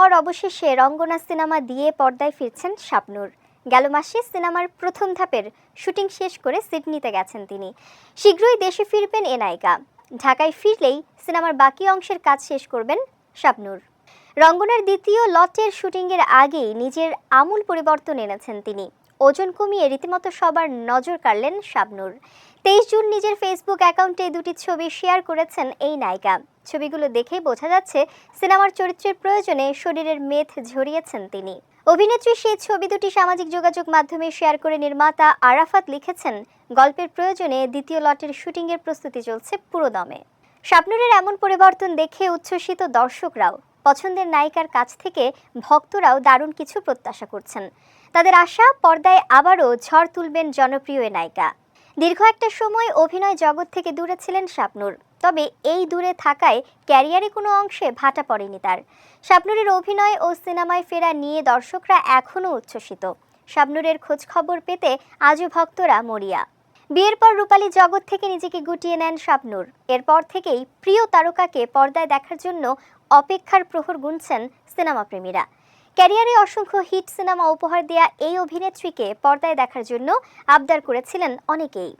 পর অবশেষে রঙ্গনা সিনেমা দিয়ে পর্দায় ফিরছেন শাবনূর। গেল মাসে সিনেমার প্রথম ধাপের শুটিং শেষ করে সিডনিতে গেছেন তিনি। শীঘ্রই দেশে ফিরবেন এ নায়িকা। ঢাকায় ফিরলেই সিনেমার বাকি অংশের কাজ শেষ করবেন শাবনূর। রঙ্গনার দ্বিতীয় লটের শুটিংয়ের আগেই নিজের আমূল পরিবর্তন এনেছেন তিনি। ওজন কমিয়ে রীতিমতো সবার নজর কাড়লেন শাবনূর। তেইশ জুন নিজের ফেসবুক অ্যাকাউন্টে দুটি ছবি শেয়ার করেছেন এই নায়িকা। ছবিগুলো দেখেই বোঝা যাচ্ছে সিনেমার চরিত্রের প্রয়োজনে শরীরের মেদ ঝরিয়েছেন তিনি। অভিনেত্রী সেই ছবি দুটি সামাজিক যোগাযোগ মাধ্যমে শেয়ার করে নির্মাতা আরাফাত লিখেছেন, গল্পের প্রয়োজনে দ্বিতীয় লটের শুটিংয়ের প্রস্তুতি চলছে পুরোদমে শাবনুরের এমন পরিবর্তন দেখে উচ্ছ্বসিত দর্শকরাও, পছন্দের নায়িকার কাছ থেকে ভক্তরাও দারুণ কিছু প্রত্যাশা করছেন। তাদের আশা, পর্দায় আবারও ঝড় তুলবেন জনপ্রিয় নায়িকা। দীর্ঘ একটা সময় অভিনয় জগৎ থেকে দূরে ছিলেন শাবনুর। তবে এই দূরে থাকায় ক্যারিয়ারে কোনো অংশে ভাটা পড়েনি তার। শাবনুরের অভিনয় ও সিনেমায় ফেরা নিয়ে দর্শকরা এখনও উচ্ছ্বসিত। শাবনুরের খোঁজ খবর পেতে আজও ভক্তরা মরিয়া। বিয়ের পর রূপালী জগৎ থেকে নিজেকে গুটিয়ে নেন শাবনুর। এরপর থেকেই প্রিয় তারকাকে পর্দায় দেখার জন্য অপেক্ষার প্রহর গুনছেন সিনেমা প্রেমীরা ক্যারিয়ারে অসংখ্য হিট সিনেমা উপহার দেয়া এই অভিনেত্রীকে পর্দায় দেখার জন্য আবদার করেছিলেন অনেকেই।